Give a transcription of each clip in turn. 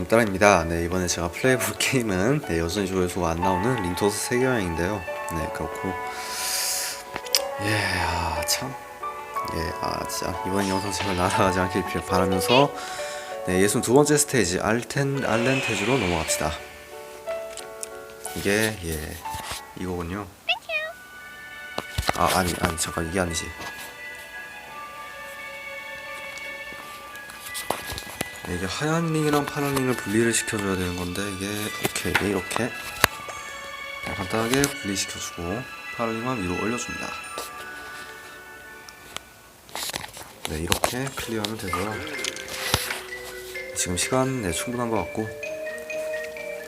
롱따라입니다. 네, 이번에 제가 플레이해볼 게임은 네, 여전히 조회수가 안 나오는 링토스 세계여행인데요. 네, 그렇고 예, 아, 참 예, 아, 진짜 이번 영상 제발 날아가지 않길 비- 바라면서 네, 예순 두 번째 스테이지 알텐 알렌테주로 넘어갑시다. 이게 예 이거군요. 아 아니 아니 잠깐 이게 아니지. 이게 하얀 링이랑 파란 링을 분리를 시켜줘야 되는 건데 이게 오케이 이렇게. 간단하게 분리시켜주고 파란 링만 위로 올려줍니다. 네 이렇게 클리어하면 되고요. 지금 시간 네, 충분한 것 같고.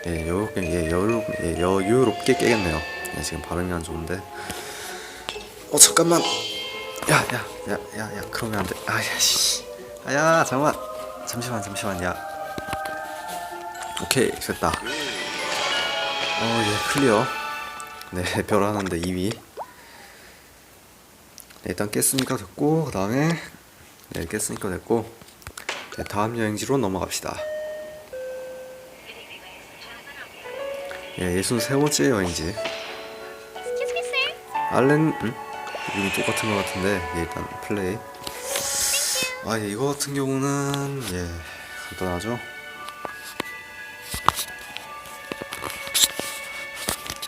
예 여유롭게 예 여유 예 여유롭게 깨겠네요. 예, 지금 발음이 안 좋은데. 어 잠깐만. 야야야야야 그러면 안돼. 아야 씨. 아야 잠깐만 잠시만 잠시만 야. 오케이 됐다. 어예 클리어. 네별 하는데 2위 네, 일단 깼으니까 됐고 그 다음에 네 깼으니까 됐고 네, 다음 여행지로 넘어갑시다. 예 예순 세 번째 여행지. 알렌 응? 이름이 똑같은 것 같은데 예, 일단 플레이 아 예, 이거 같은 경우는 예 간단하죠?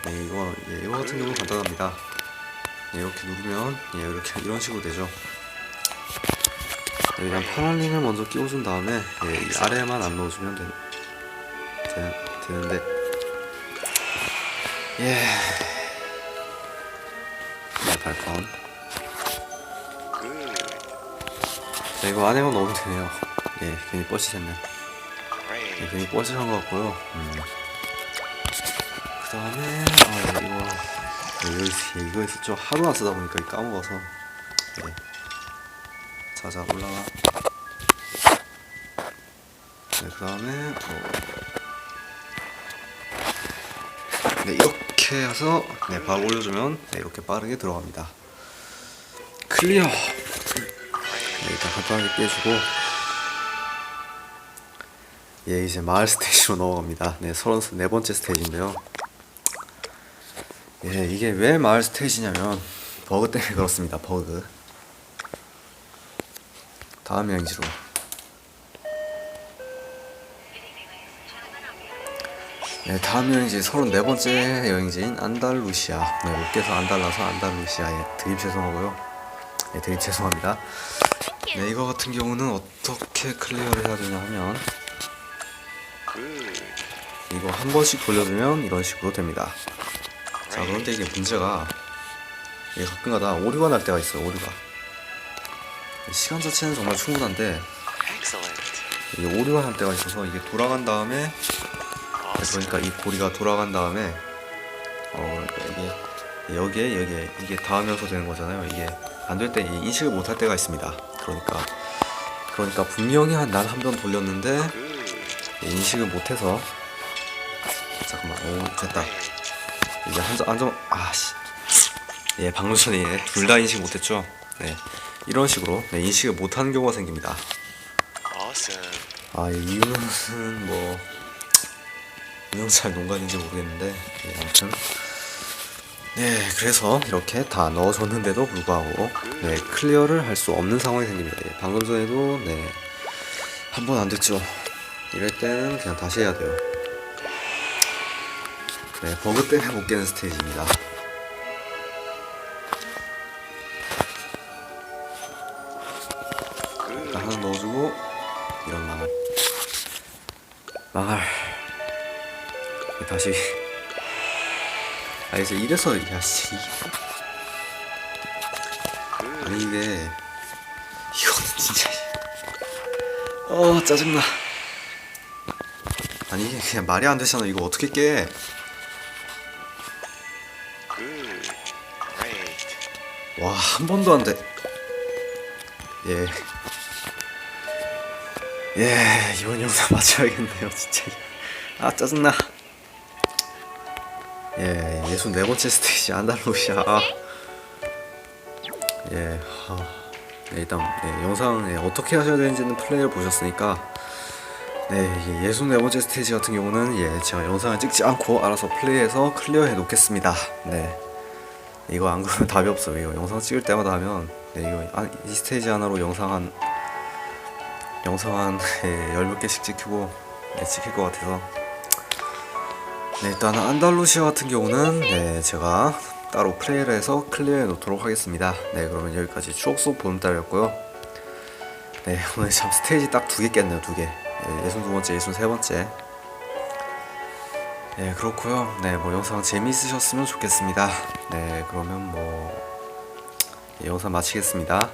예 이거 예 이거 같은 경우는 간단합니다. 예, 이렇게 누르면 예 이렇게 이런 식으로 되죠? 예, 그냥 파란 링을 먼저 끼워준 다음에 예, 이 아래만 안 넣어주면 되, 되, 되는데. 예. 네, 발판. 네, 이거 안에만 넣으면 되네요. 예, 괜히 뻗치셨네. 예, 괜히 뻗치한 것 같고요. 음. 그 다음에, 아, 예, 이거, 예, 여기, 예, 이거 있었죠. 하루 안 쓰다 보니까 까먹어서. 예. 자자, 올라가. 네, 그 다음에, 어. 네, 이렇게 해서, 네, 바로 올려주면, 네, 이렇게 빠르게 들어갑니다. 클리어! 네, 일단 간단하게 깨주고. 예 이제 마을 스테이지로 넘어갑니다. 네 서른 네 번째 스테이지인데요. 예 이게 왜 마을 스테이지냐면 버그 때문에 그렇습니다 버그. 다음 여행지로. 네 다음 여행지 서른 네 번째 여행지인 안달루시아. 네 못께서 안달나서 안달루시아에 드립 죄송하고요. 네 드립 죄송합니다 네, 이거 같은 경우는 어떻게 클리어를 해야 되냐 하면 이거 한 번씩 돌려주면 이런 식으로 됩니다. 자, 그런데 이게 문제가 이게 가끔가다 오류가 날 때가 있어요. 오류가 시간 자체는 정말 충분한데 이게 오류가 날 때가 있어서 이게 돌아간 다음에 네, 그러니까 이 고리가 돌아간 다음에 어 이게 여기에 여기에. 이게 닿으면서 되는 거잖아요. 이게 안 될 때 인식을 못 할 때가 있습니다. 그러니까. 그러니까 분명히 한 난 한 번 돌렸는데 인식을 못해서 잠깐만. 오 됐다. 이제 한점 한점 아씨. 예 방금 전에 둘다 인식 못했죠? 네. 이런 식으로 네, 인식을 못하는 경우가 생깁니다. 아이 이유는 뭐 운영잘 농간인지 모르겠는데 예, 아무튼 네 그래서 이렇게 다 넣어줬는데도 불구하고 네 클리어를 할 수 없는 상황이 생깁니다. 예, 방금 전에도 네 한 번 안 됐죠. 이럴 때는 그냥 다시 해야 돼요. 네 버그 때문에 못 깨는 스테이지입니다. 일단 하나 넣어주고 이런 망할 망할 다시 아 이제 이래서 야씨 아니 이게 이거는 진짜 어 짜증나 아니 그냥 말이 안 되잖아 이거 어떻게 깨. 와, 한 번도 안 돼. 예. 예, 이번 영상 마쳐야겠네요, 진짜. 아, 짜증나. 예, 예순 네 번째 스테이지 안달루시아. 아. 예, 아. 네, 일단 예, 영상 예, 어떻게 하셔야 되는지는 플레이를 보셨으니까 네, 이게 예순 네 번째 스테이지 같은 경우는 예, 제가 영상을 찍지 않고 알아서 플레이해서 클리어해 놓겠습니다. 네, 이거 안 그러면 답이 없어요. 이거 영상 찍을 때마다 하면 네, 이거 아, 이 스테이지 하나로 영상 한 영상 한 예, 열몇 개씩 찍히고 네, 찍힐 것 같아서 네, 일단 안달루시아 같은 경우는 네, 제가 따로 플레이를 해서 클리어해 놓도록 하겠습니다. 네, 그러면 여기까지 추억 속 보름달이었고요. 네, 오늘 참 스테이지 딱 두 개 깼네요, 두 개. 네, 예순 두 번째, 예순 세 번째. 네, 그렇고요. 네, 뭐 영상 재미있으셨으면 좋겠습니다. 네, 그러면 뭐 예, 영상 마치겠습니다.